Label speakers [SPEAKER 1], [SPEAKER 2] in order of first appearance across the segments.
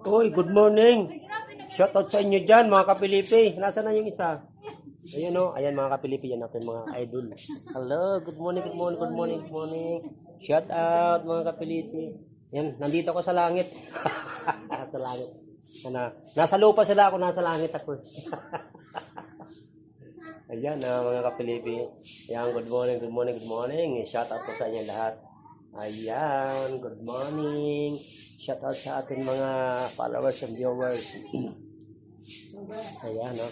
[SPEAKER 1] Uy, good morning. Shout out sa inyo dyan, mga kapilipi. Nasaan na yung isa? Ayun o, ayan mga kapilipi, yan natin mga idol. Hello, good morning, good morning, good morning, good morning. Shout out mga kapilipi. Yan, nandito ako sa langit. sa langit. Ano, nasa lupa sila ako, nasa langit ako. Ayan na mga kapilipi. Ayan, good morning, good morning, good morning. Shout out po sa inyo lahat. Ayan, good morning. Shout out sa ating mga followers and viewers. Ayan, no.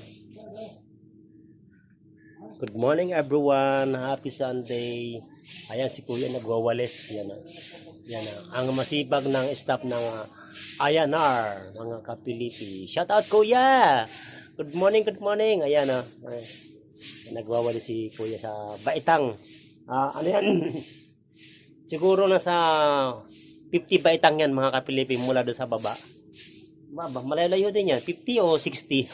[SPEAKER 1] Good morning everyone. Happy Sunday. Ayan si Kuya nagwawalis. Yan na. Yan na. Ang masipag ng staff ng uh, INR, mga kapilipi. Shout out Kuya. Good morning, good morning. Ayan na. Nagwawalis si Kuya sa Baitang. Ah, ano yan? Siguro nasa 50 baitang yan mga kapilipi mula doon sa baba. Baba, malalayo din yan. 50 o 60.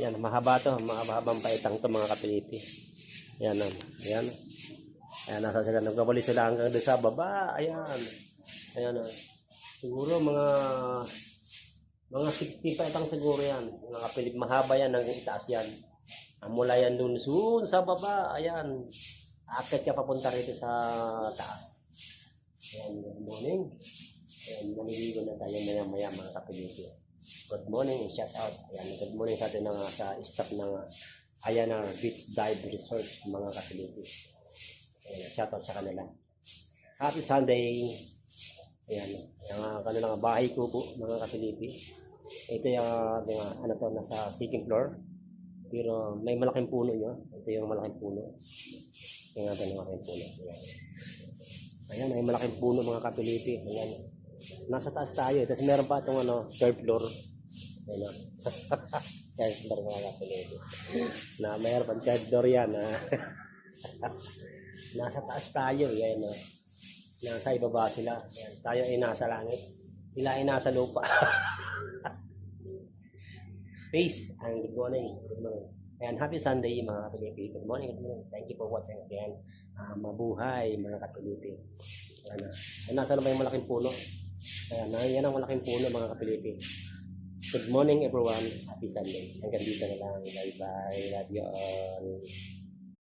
[SPEAKER 1] yan, mahaba to. Mahabang baitang to mga kapilipi. Yan, um, yan. Ayan, nasa sila. Nagkabali sila hanggang doon sa baba. Ayan. Ayan, uh, siguro mga mga 60 pa itang siguro yan. Mga kapilip, mahaba yan hanggang itaas yan. Ah, Mula yan dun soon sa baba. Ayan. Akit ka papunta rito sa taas. Ayan, good morning. Ayan, maliligo na tayo maya maya mga kapilipin. Good morning and shout out. Ayan, good morning sa atin ng, sa staff ng Ayanar Beach Dive Resort mga kapilipin. Ayan, shout out sa kanila. Happy Sunday. Ayan, yung kanilang bahay ko po mga kapilipin. Ito yung, yung uh, ano to, nasa second floor. Pero may malaking puno nyo. Ito yung malaking puno. Tingnan natin yung malaking puno. Ayan. Ayan, may malaking puno mga kapilipi. Ayan. Nasa taas tayo. eh. Tapos meron pa itong ano, third floor. Ayan. ah. third floor mga kapilipi. Na meron pa third floor yan. ah. nasa taas tayo. Ayan. ah. Nasa ibaba sila. Ayan. Tayo ay nasa langit. Sila ay nasa lupa. Peace and. Good morning. And happy Sunday mga kapilipi. Good morning, good morning. Thank you for watching again. Ah, mabuhay mga kapilipi. Ayan na. Nasa na ba yung malaking puno? Ayan yan ang malaking puno mga kapilipi. Good morning everyone. Happy Sunday. Hanggang dito na lang. Bye bye. Love you all.